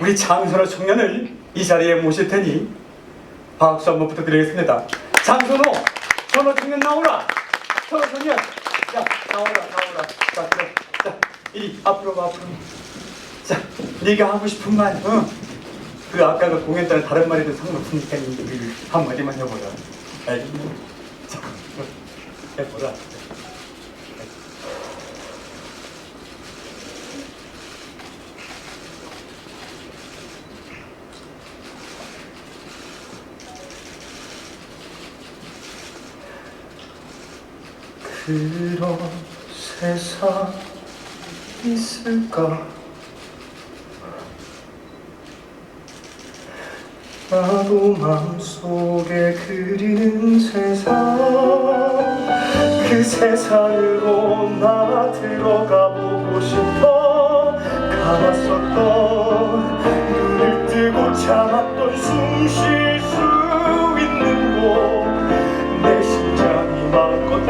우리 장선호 청년을 이 자리에 모실 테니 박수 한번 부탁드리겠습니다. 장선호, 선호 청년 나오라. 선호 청년, 자 나오라, 나오라. 자, 그래. 자, 이리 앞으로 와, 앞으로. 자, 네가 하고 싶은 말, 어? 그 아까 그 공연 때는 다른 말해도 상관없으니까 그 한마디만 해보라. 알겠니? 자, 어, 해보라. 그런 세상 있을까? 나도 마음속에 그리는 세상 그 세상으로 나 들어가 보고 싶어 감았었던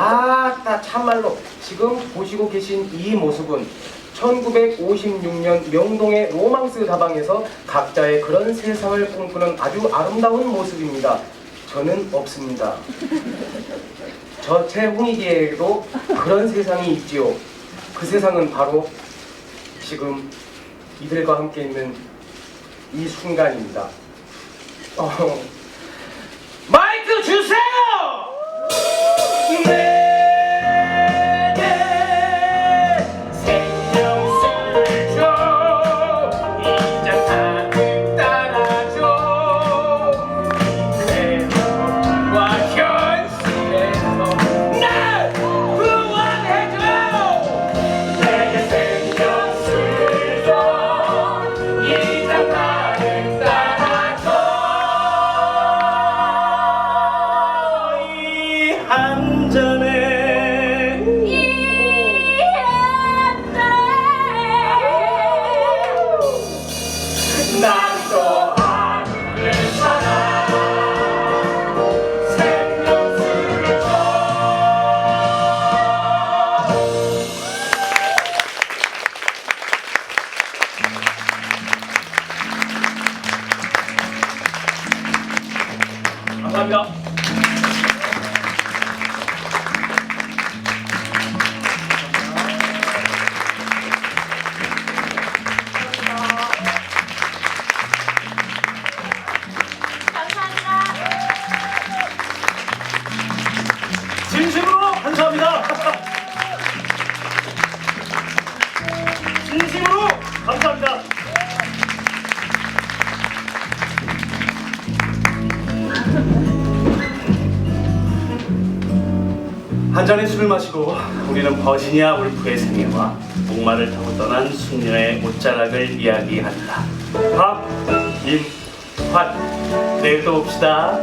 아따 참말로 지금 보시고 계신 이 모습은 1956년 명동의 로망스 다방에서 각자의 그런 세상을 꿈꾸는 아주 아름다운 모습입니다. 저는 없습니다. 저 최홍익이에게도 그런 세상이 있지요. 그 세상은 바로 지금 이들과 함께 있는 이 순간입니다. 어, 감사합니다. 진심으로 감사합니다. 진심으로 감사합니다. 한 잔의 술을 마시고 우리는 버지니아 울프의 생애와 목마를 타고 떠난 숙녀의 옷자락을 이야기한다. 박, 임, 환. 내일 또 봅시다.